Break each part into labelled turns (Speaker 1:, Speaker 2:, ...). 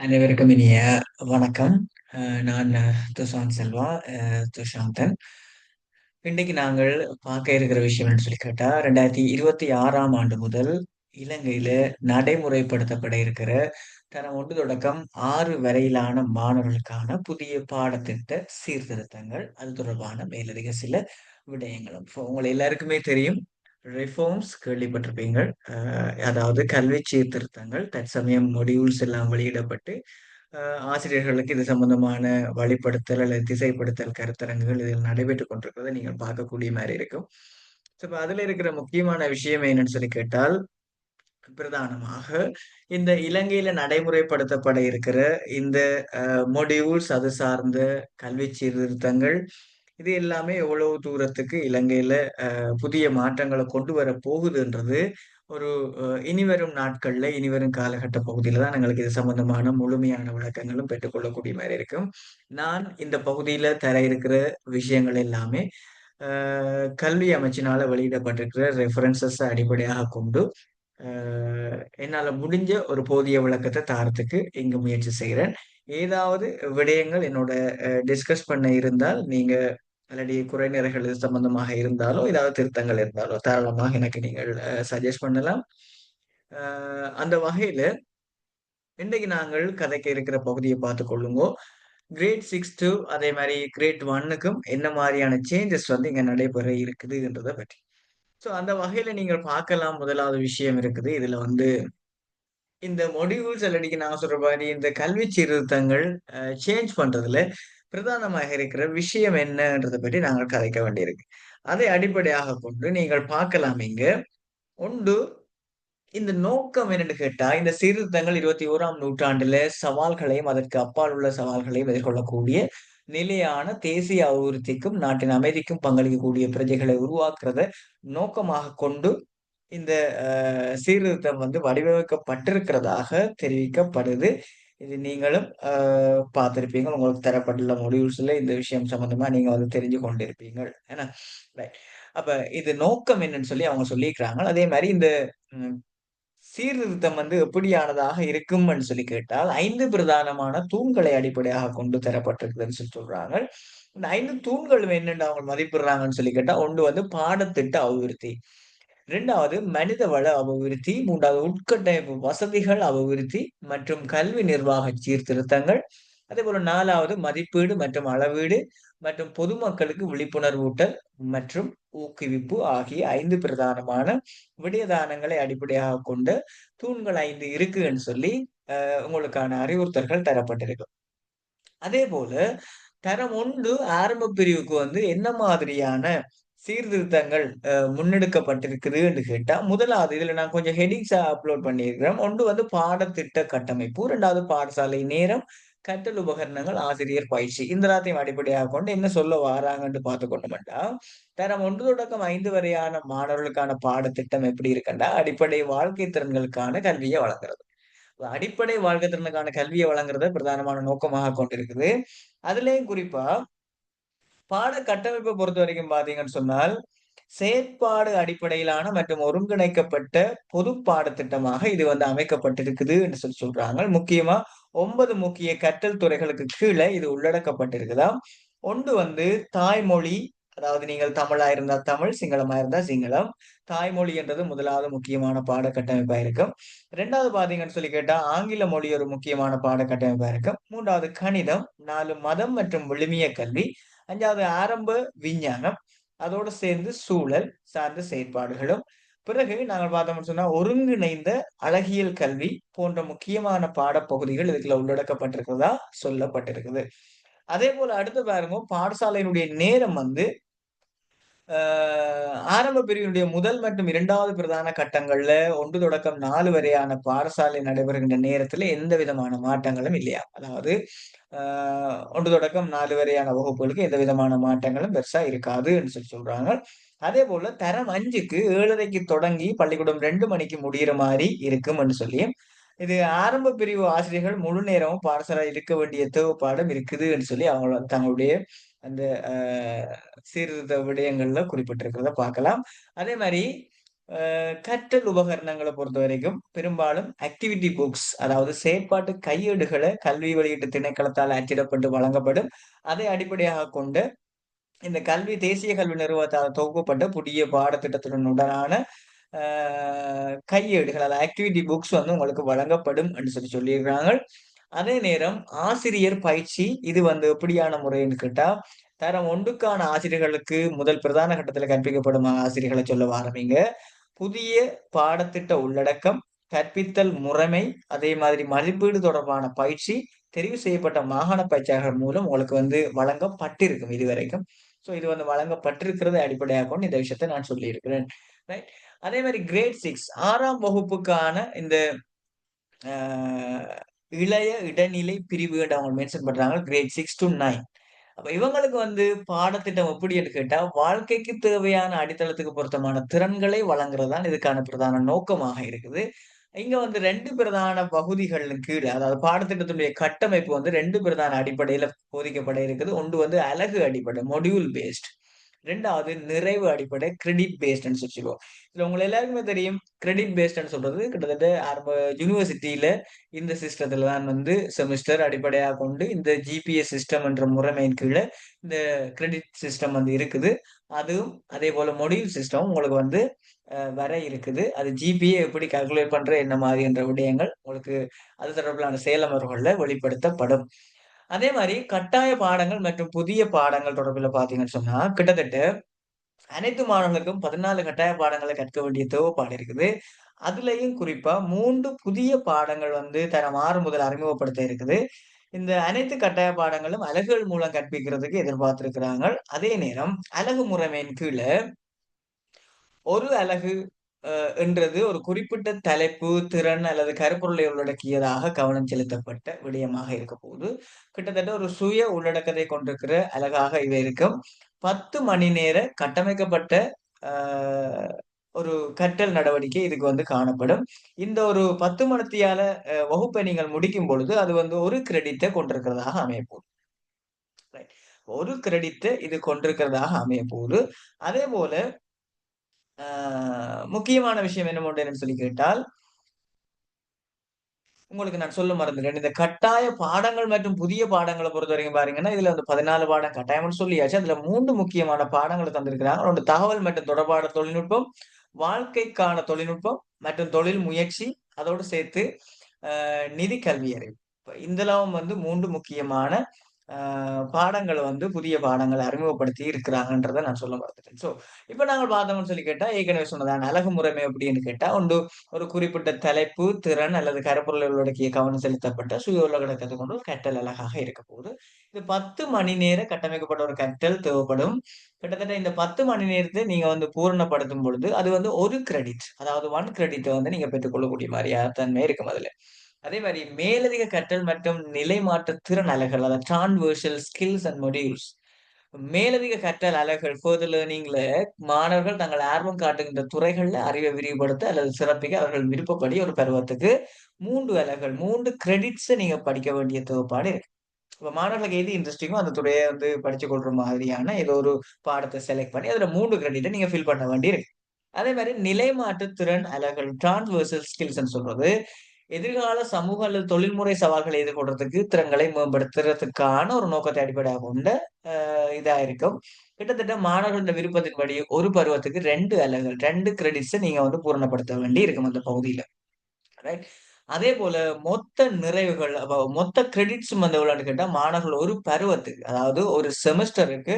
Speaker 1: அனைவருக்கும் இனிய வணக்கம். நான் துஷாந்த் செல்வா, துஷாந்தன். இன்றைக்கு நாங்கள் பார்க்க இருக்கிற விஷயம் என்று சொல்லி கேட்டா, 2026ஆம் ஆண்டு முதல் இலங்கையில நடைமுறைப்படுத்தப்பட இருக்கிற தரம் ஒன்று தொடக்கம் ஆறு வரையிலான மாணவர்களுக்கான புதிய பாடத்திட்ட சீர்திருத்தங்கள். அது தொடர்பான மேலதிக சில விடயங்களும். உங்களை எல்லாருக்குமே தெரியும். ரிஃபார்ம்ஸ் கேள்விப்பட்டிருப்பீங்கள். அதாவது கல்வி சீர்திருத்தங்கள். தற்சமயம் மொடியூல்ஸ் எல்லாம் வெளியிடப்பட்டு, ஆசிரியர்களுக்கு இது சம்பந்தமான வழிப்படுத்தல் அல்லது திசைப்படுத்தல் கருத்தரங்குகள் இதில் நடைபெற்றுக் கொண்டிருக்கிறத நீங்கள் பார்க்கக்கூடிய மாதிரி இருக்கும். ஸோ இப்போ அதில் இருக்கிற முக்கியமான விஷயம் என்னன்னு சொல்லி கேட்டால், பிரதானமாக இந்த இலங்கையில நடைமுறைப்படுத்தப்பட இருக்கிற இந்த மொடியூல்ஸ் அது சார்ந்த கல்வி சீர்திருத்தங்கள், இது எல்லாமே எவ்வளவு தூரத்துக்கு இலங்கையில புதிய மாற்றங்களை கொண்டு வர போகுதுன்றது, ஒரு இனிவரும் நாட்கள்ல, இனிவரும் காலகட்ட பகுதியில தான் எங்களுக்கு இது சம்பந்தமான முழுமையான விளக்கங்களும் பெற்றுக்கொள்ளக்கூடிய மாதிரி இருக்கும். நான் இந்த பகுதியில தர இருக்கிற விஷயங்கள் எல்லாமே, கல்வி அமைச்சினால வெளியிடப்பட்டிருக்கிற ரெஃபரன்ஸஸ அடிப்படையாக கொண்டு, என்னால் என்னால முடிஞ்ச ஒரு போதிய விளக்கத்தை தாரத்துக்கு இங்கு முயற்சி செய்கிறேன் ஏதாவது விடயங்கள் என்னோட டிஸ்கஸ் பண்ண இருந்தால், நீங்க அல்லடி குறைநிறைகள் இது சம்பந்தமாக இருந்தாலோ, ஏதாவது திருத்தங்கள் இருந்தாலோ, தாராளமாக எனக்கு நீங்கள் சஜஸ்ட் பண்ணலாம். அந்த வகையில இன்றைக்கு நாங்கள் கதைக்கு இருக்கிற பகுதியை பார்த்து கொள்ளுங்கோ. கிரேட் சிக்ஸ் டூ அதே மாதிரி கிரேட் ஒன்னுக்கும் என்ன மாதிரியான சேஞ்சஸ் வந்து இங்க நடைபெற இருக்குதுன்றதை பற்றி. ஸோ அந்த வகையில நீங்கள் பார்க்கலாம். முதலாவது விஷயம் இருக்குது. இதுல வந்து இந்த மொடியூல்ஸ் அல்லடிக்கு நான் சொல்ற மாதிரி இந்த கல்வி சீர்திருத்தங்கள் சேஞ்ச் பண்றதுல பிரதானமாக இருக்கிற விஷயம் என்னன்றதை பற்றி நாங்கள் கதைக்க வேண்டியிருக்கு. அதை அடிப்படையாக கொண்டு நீங்கள் பார்க்கலாம் இங்கு ஒன்று இந்த நோக்கம் என்னன்னு கேட்டா, இந்த சீர்திருத்தங்கள் 21ஆம் நூற்றாண்டுல சவால்களையும், அதற்கு அப்பால் உள்ள சவால்களையும் எதிர்கொள்ளக்கூடிய நிலையான தேசிய அபிவிருத்திக்கும், நாட்டின் அமைதிக்கும் பங்களிக்கக்கூடிய பிரஜைகளை உருவாக்குறத நோக்கமாக கொண்டு, இந்த சீர்திருத்தம் வந்து வடிவமைக்கப்பட்டிருக்கிறதாக தெரிவிக்கப்படுது. இது நீங்களும் பார்த்துருப்பீங்க பார்த்திருப்பீங்க. உங்களுக்கு தரப்பட்டுள்ள மொடியூல்ஸ்ல இந்த விஷயம் சம்மந்தமாக நீங்க வந்து தெரிஞ்சு கொண்டிருப்பீங்கள். என்ன? ரைட். அப்ப இது நோக்கம் என்னன்னு சொல்லி அவங்க சொல்லியிருக்கிறாங்க. அதே மாதிரி இந்த சீர்திருத்தம் வந்து எப்படியானதாக இருக்கும்னு சொல்லி கேட்டால், ஐந்து பிரதானமான தூண்களை அடிப்படையாக கொண்டு தரப்பட்டிருக்குதுன்னு சொல்லி சொல்றாங்க. இந்த ஐந்து தூண்கள் என்னென்னு அவங்க மதிப்பிடுறாங்கன்னு சொல்லி கேட்டால் ஒன்று வந்து பாடத்திட்ட அபிவிருத்தி. ரெண்டாவது மனித வள அபிவிருத்தி. மூன்றாவது உட்கட்டமைப்பு வசதிகள் அபிவிருத்தி மற்றும் கல்வி நிர்வாக சீர்திருத்தங்கள். அதே போல நாலாவது மதிப்பீடு மற்றும் அளவீடு மற்றும் பொதுமக்களுக்கு விழிப்புணர்வூட்டல் மற்றும் ஊக்குவிப்பு ஆகிய ஐந்து பிரதானமான விடயதானங்களை அடிப்படையாக கொண்டு தூண்கள் ஐந்து இருக்குன்னு சொல்லி உங்களுக்கான அறிவுறுத்தல்கள் தரப்பட்டிருக்கு. அதேபோல தரம் ஒன்று ஆரம்ப பிரிவுக்கு வந்து என்ன மாதிரியான சீர்திருத்தங்கள் முன்னெடுக்கப்பட்டிருக்குது என்று கேட்டா, முதலாவது இதுல நான் கொஞ்சம் ஹெட்டிங்ஸா அப்லோட் பண்ணியிருக்கிறேன். ஒன்று வந்து பாடத்திட்ட கட்டமைப்பு. ரெண்டாவது பாடசாலை நேரம், கற்றல் உபகரணங்கள், ஆசிரியர் பயிற்சி. இந்த எல்லாத்தையும் அடிப்படையாக கொண்டு என்ன சொல்ல வராங்கன்னுட்டு பார்த்து கொண்டு கொண்டோம்னா, தரம் ஒன்று தொடக்கம் ஐந்து வரையான மாணவர்களுக்கான பாடத்திட்டம் எப்படி இருக்குன்னா, அடிப்படை வாழ்க்கை திறன்களுக்கான கல்வியை வழங்குறது. அடிப்படை வாழ்க்கை திறனுக்கான கல்வியை வழங்குறத பிரதானமான நோக்கமாக கொண்டிருக்குது. அதிலேயும் குறிப்பா பாட பொறுத்த வரைக்கும் பாதிங்கன்னு சொன்னால், செயற்பாடு அடிப்படையிலான மற்றும் ஒருங்கிணைக்கப்பட்ட பொது பாடத்திட்டமாக இது வந்து அமைக்கப்பட்டிருக்குது என்று சொல்லி சொல்றாங்க. முக்கியமா ஒன்பது முக்கிய கற்றல் துறைகளுக்கு கீழே இது உள்ளடக்கப்பட்டிருக்குதாம். ஒன்று வந்து தாய்மொழி, அதாவது நீங்கள் தமிழா இருந்தா தமிழ், சிங்களமா இருந்தா சிங்களம். தாய்மொழி என்றது முதலாவது முக்கியமான பாட கட்டமைப்பா இருக்கும். ரெண்டாவது பாத்தீங்கன்னு சொல்லி கேட்டா, ஆங்கில மொழி ஒரு முக்கியமான பாட கட்டமைப்பா இருக்கும். மூன்றாவது கணிதம், நாலு மதம் மற்றும் விழுமிய கல்வி, அஞ்சாவது ஆரம்ப விஞ்ஞானம், அதோடு சேர்ந்து சூழல் சார்ந்த செயற்பாடுகளும், பிறகு நாங்கள் பார்த்தோம்னு சொன்னா, ஒருங்கிணைந்த அழகியல் கல்வி போன்ற முக்கியமான பாடப்பகுதிகள் இதுக்குள்ள உள்ளடக்கப்பட்டிருக்கிறதா சொல்லப்பட்டிருக்குது. அதே போல அடுத்து பாருங்க, பாடசாலையினுடைய நேரம் வந்து ஆரம்ப பிரிவினுடைய முதல் மற்றும் இரண்டாவது பிரதான கட்டங்கள்ல ஒன்று தொடக்கம் நாலு வரையான பாடசாலை நடைபெறுகின்ற நேரத்துல எந்த விதமான மாற்றங்களும் இல்லையா அதாவது ஒன்று தொடக்கம் நாலு வரையான வகுப்புகளுக்கு எந்த விதமான மாற்றங்களும் பெருசா இருக்காதுன்னு சொல்லி சொல்றாங்க. அதே போல தரம் 5க்கு 7:30க்கு தொடங்கி பள்ளிக்கூடம் ரெண்டு மணிக்கு முடியிற மாதிரி இருக்கும்னு சொல்லி இது ஆரம்ப பிரிவு ஆசிரியர்கள் முழு நேரமும் பாடசாலை இருக்க வேண்டிய தேவைப்பாடும் இருக்குதுன்னு சொல்லி அவங்க தங்களுடைய அந்த சீர்திருத்த விடயங்கள்ல குறிப்பிட்டிருக்கிறத பார்க்கலாம். அதே மாதிரி கற்றல் உபகரணங்களை பொறுத்த வரைக்கும் பெரும்பாலும் ஆக்டிவிட்டி புக்ஸ் அதாவது செயற்பாட்டு கையேடுகளை கல்வி வெளியீட்டு திணைக்களத்தால் அச்சிடப்பட்டு வழங்கப்படும் அதை அடிப்படையாக கொண்டு இந்த கல்வி தேசிய கல்வி நிறுவனத்தால் தொகுக்கப்பட்ட புதிய பாடத்திட்டத்துடன் உடனான கையேடுகள் அதாவது ஆக்டிவிட்டி புக்ஸ் வந்து உங்களுக்கு வழங்கப்படும் என்று சொல்லி சொல்லியிருக்கிறாங்க அதே நேரம் ஆசிரியர் பயிற்சி இது வந்து எப்படியான முறைன்னு கேட்டா தரம் ஒன்றுக்கான ஆசிரியர்களுக்கு முதல் பிரதான கட்டத்தில் கற்பிக்கப்படும் ஆசிரியர்களை சொல்ல ஆரம்பிங்க. புதிய பாடத்திட்ட உள்ளடக்கம் கற்பித்தல் முறைமை அதே மாதிரி மதிப்பீடு தொடர்பான பயிற்சி தெரிவு செய்யப்பட்ட மாகாண பயிற்சியாளர்கள் மூலம் உங்களுக்கு வந்து வழங்கப்பட்டிருக்கும் இதுவரைக்கும் ஸோ இது வந்து வழங்கப்பட்டிருக்கிறத அடிப்படையாக கொண்டு இந்த விஷயத்தை நான் சொல்லியிருக்கிறேன். ரைட் அதே மாதிரி கிரேட் சிக்ஸ் ஆறாம் வகுப்புக்கான இந்த இளைய இடைநிலை பிரிவு அவங்க மென்ஷன் பண்றாங்க கிரேட் சிக்ஸ் டு நைன் அப்ப இவங்களுக்கு வந்து பாடத்திட்டம் எப்படின்னு கேட்டா வாழ்க்கைக்கு தேவையான அடித்தளத்துக்கு பொருத்தமான திறன்களை வழங்குறதுதான் இதுக்கான பிரதான நோக்கமாக இருக்குது. இங்க வந்து ரெண்டு பிரதான பகுதிகளின் கீழே அதாவது பாடத்திட்டத்தினுடைய கட்டமைப்பு வந்து ரெண்டு பிரதான அடிப்படையில போதிக்கப்பட இருக்குது. ஒன்று வந்து அழகு அடிப்படை மொடியூல் பேஸ்ட் ரெண்டாவது நிறைவு அடிப்படை கிரெடிட் பேஸ்ட்னு சொல்லுவோம் இதுல உங்களை எல்லாருக்குமே தெரியும் கிரெடிட் பேஸ்ட்னு சொல்றது கிட்டத்தட்ட ஆரம்ப யூனிவர்சிட்டியில இந்த சிஸ்டத்துல தான் வந்து செமிஸ்டர் அடிப்படையாக கொண்டு இந்த ஜிபிஎஸ் சிஸ்டம் என்ற முறைமையின் கீழே இந்த கிரெடிட் சிஸ்டம் வந்து இருக்குது. அதுவும் அதே போல மொடியூல் சிஸ்டம் உங்களுக்கு வந்து வர இருக்குது. அது ஜிபிஏ எப்படி கால்குலேட் பண்ற என்ன மாதிரி என்ற விடயங்கள் உங்களுக்கு அது தொடர்பிலான செயலமர்களில் வெளிப்படுத்தப்படும். அதே மாதிரி கட்டாய பாடங்கள் மற்றும் புதிய பாடங்கள் தொடர்பில் பாத்தீங்கன்னு சொன்னா கிட்டத்தட்ட அனைத்து மாணவர்களுக்கும் பதினாலு கட்டாய பாடங்களை கற்க வேண்டிய தேவைப்பாடு இருக்குது. அதுலயும் குறிப்பா மூன்று புதிய பாடங்கள் வந்து தரம் ஆறு முதல் அறிமுகப்படுத்த இருக்குது. இந்த அனைத்து கட்டாய பாடங்களும் அலகுகள் மூலம் கற்பிக்கிறதுக்கு எதிர்பார்த்திருக்கிறாங்க அதே நேரம் அலகு முறைமையின் கீழே ஒரு அலகு என்றது ஒரு குறிப்பிட்ட தலைப்பு திறன் அல்லது கருப்பொருளை உள்ளடக்கியதாக கவனம் செலுத்தப்பட்ட விடயமாக இருக்க போது கிட்டத்தட்ட ஒரு சுய உள்ளடக்கத்தை கொண்டிருக்கிற அழகாக இது இருக்கும். பத்து மணி நேர கட்டமைக்கப்பட்ட ஒரு கற்றல் நடவடிக்கை இதுக்கு வந்து காணப்படும். இந்த ஒரு பத்து மணத்தியால வகுப்பை நீங்கள் முடிக்கும் பொழுது அது வந்து ஒரு கிரெடிட்டை கொண்டிருக்கிறதாக அமைய போகுது. ஒரு கிரெடிட்டை இது கொண்டிருக்கிறதாக அமைய போகுது. அதே போல முக்கியமான விஷயம் என்ன என்னன்னு சொல்லி கேட்டால் உங்களுக்கு நான் சொல்ல மறந்துட்டேன். இந்த கட்டாய பாடங்கள் மற்றும் புதிய பாடங்களை பொறுத்த வரைக்கும் பாருங்கன்னா இதுல வந்து பதினாலு பாடம் கட்டாயம்னு சொல்லியாச்சு. அதுல மூன்று முக்கியமான பாடங்களை தந்திருக்கிறாங்க. ஒன்று தகவல் மற்றும் தொடர்பாட தொழில்நுட்பம் வாழ்க்கைக்கான தொழில்நுட்பம் மற்றும் தொழில் முயற்சி அதோடு சேர்த்து நிதி கல்வி அறிவு இதெல்லாம் வந்து மூன்று முக்கியமான பாடங்களை வந்து புதிய பாடங்களை அறிமுகப்படுத்தி இருக்கிறாங்கன்றத நான் சொல்ல மறந்துட்டேன். ஸோ இப்போ நாங்கள் பார்த்தோம்னு சொல்லி கேட்டா ஏற்கனவே சொன்னதான் அழகு முறைமை அப்படின்னு கேட்டா ஒன்று ஒரு குறிப்பிட்ட தலைப்பு திறன் அல்லது கருப்பொருள் கவனம் செலுத்தப்பட்ட சுய உலக கொண்டு ஒரு கட்டல் அழகாக இருக்க போகுது. இது பத்து மணி நேர கட்டமைக்கப்பட்ட ஒரு கட்டல் தேவைப்படும். கிட்டத்தட்ட இந்த பத்து மணி நேரத்தை நீங்க வந்து பூரணப்படுத்தும் பொழுது அது வந்து ஒரு கிரெடிட் அதாவது ஒன் கிரெடிட்டை வந்து நீங்க பெற்றுக்கொள்ளக்கூடிய மாதிரியா தன்மை இருக்கும் அதுல. அதே மாதிரி மேலதிக கற்றல் மற்றும் நிலை மாற்ற திறன் அலகல் அதாவது டிரான்வர்ஷல் ஸ்கில்ஸ் அண்ட் மொடியூல்ஸ் மேலதிக கற்றல் அலைகள் ஃபர்தர் லேர்னிங்ல மாணவர்கள் தங்கள் ஆர்வம் காட்டுகின்ற துறைகள்ல அறிவை விரிவுபடுத்த அல்லது சிறப்பிக்க அவர்கள் விருப்பப்படி ஒரு பருவத்துக்கு மூன்று அலைகள் மூன்று கிரெடிட்ஸ் நீங்க படிக்க வேண்டிய தொகுப்பாடு இருக்கு. இப்போ மாணவர்களுக்கு எது இன்ட்ரெஸ்டிங்கோ அந்த துறையை வந்து படிச்சு கொள்ற மாதிரியான ஏதோ ஒரு பாடத்தை செலக்ட் பண்ணி அதுல மூன்று கிரெடிட்டை நீங்க ஃபில் பண்ண வேண்டியிருக்கு அதே மாதிரி நிலைமாற்று திறன் அலைகள் டிரான்ஸ்வர்சல் ஸ்கில்ஸ்ன்னு சொல்றது எதிர்கால சமூக அல்லது தொழில்முறை சவால்களை எதிர்கொள்றதுக்கு திறன்களை மேம்படுத்துறதுக்கான ஒரு நோக்கத்தை அடிப்படையாக கொண்ட இதா இருக்கும். கிட்டத்தட்ட மாணவர்களோட விருப்பத்தின்படி ஒரு பருவத்துக்கு ரெண்டு அலகுகள் ரெண்டு கிரெடிட்ஸை நீங்க வந்து பூரணப்படுத்த வேண்டி இருக்கும் அந்த பகுதியில. ரைட் அதே போல மொத்த நிறைவுகள் மொத்த கிரெடிட்ஸ் வந்து எவ்வளோன்னு கேட்டால் மாணவர்கள் ஒரு பருவத்துக்கு அதாவது ஒரு செமஸ்டருக்கு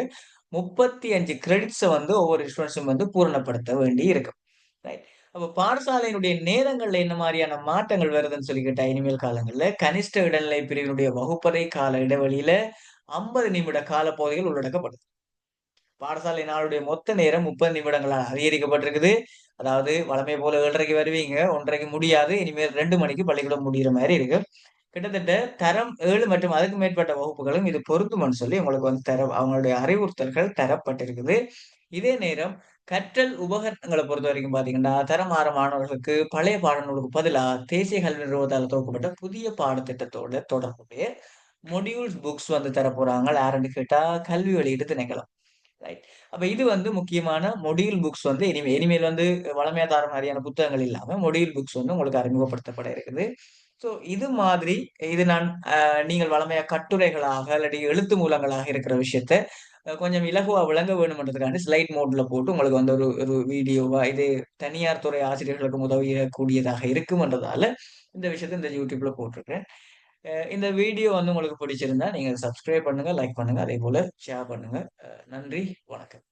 Speaker 1: முப்பத்தி அஞ்சு கிரெடிட்ஸை வந்து ஒவ்வொரு ஸ்டூடெண்ட்ஸும் வந்து பூரணப்படுத்த வேண்டி இருக்கும். ரைட் அப்ப பாடசாலையினுடைய நேரங்கள்ல என்ன மாதிரியான மாற்றங்கள் வருதுன்னு சொல்லி கேட்டா இனிமேல் காலங்கள்ல கனிஷ்ட இடைநிலை பிரிவினுடைய வகுப்பறை கால இடைவெளியில ஐம்பது நிமிட கால பகுதிகள் உள்ளடக்கப்படுது. பாடசாலை நாளுடைய மொத்த நேரம் முப்பது நிமிடங்களால் அதிகரிக்கப்பட்டிருக்குது. அதாவது வளமை போல ஏழரைக்கு வருவீங்க ஒன்றரைக்கு முடியாது இனிமேல் ரெண்டு மணிக்கு பள்ளிக்கூடம் முடிகிற மாதிரி இருக்கு. கிட்டத்தட்ட தரம் ஏழு மற்றும் அதுக்கு மேற்பட்ட வகுப்புகளும் இது பொருந்தும்னு சொல்லி உங்களுக்கு வந்து தர அவங்களுடைய அறிவுறுத்தல்கள் தரப்பட்டிருக்குது இதே நேரம் கற்றல் உபகரணங்களை பொறுத்த வரைக்கும் பாத்தீங்கன்னா தரமாற மாணவர்களுக்கு பழைய பாடநூலுக்கு பதிலாக தேசிய கல்வி நிறுவனத்தால் துவக்கப்பட்ட புதிய பாடத்திட்டத்தோட தொடர்புடைய மொடியூல்ஸ் புக்ஸ் வந்து தர போறாங்க யாருன்னு கேட்டா கல்வி வெளியீடு திணைக்களம் ரைட். அப்ப இது வந்து முக்கியமான மொடியூல் புக்ஸ் வந்து இனிமே இனிமேல் வந்து வளமையா தர மாதிரியான புத்தகங்கள் இல்லாம மொடியூல் புக்ஸ் வந்து உங்களுக்கு அறிமுகப்படுத்தப்பட இருக்குது. ஸோ இது மாதிரி இது நான் நீங்கள் வளமையா கட்டுரைகளாக இல்லாட்டி எழுத்து மூலங்களாக இருக்கிற விஷயத்த கொஞ்சம் இலகுவா விளங்க வேணும்ன்றதுக்காண்டி ஸ்லைட் மோட்ல போட்டு உங்களுக்கு வந்து ஒரு ஒரு வீடியோவா இது தனியார் துறை ஆசிரியர்களுக்கும் உதவியக்கூடியதாக இருக்கும்ன்றதால இந்த விஷயத்த இந்த யூடியூப்ல போட்டிருக்கேன். இந்த வீடியோ வந்து உங்களுக்கு பிடிச்சிருந்தா நீங்க சப்ஸ்கிரைப் பண்ணுங்க, லைக் பண்ணுங்க. அதேபோல ஷேர் பண்ணுங்க. நன்றி, வணக்கம்.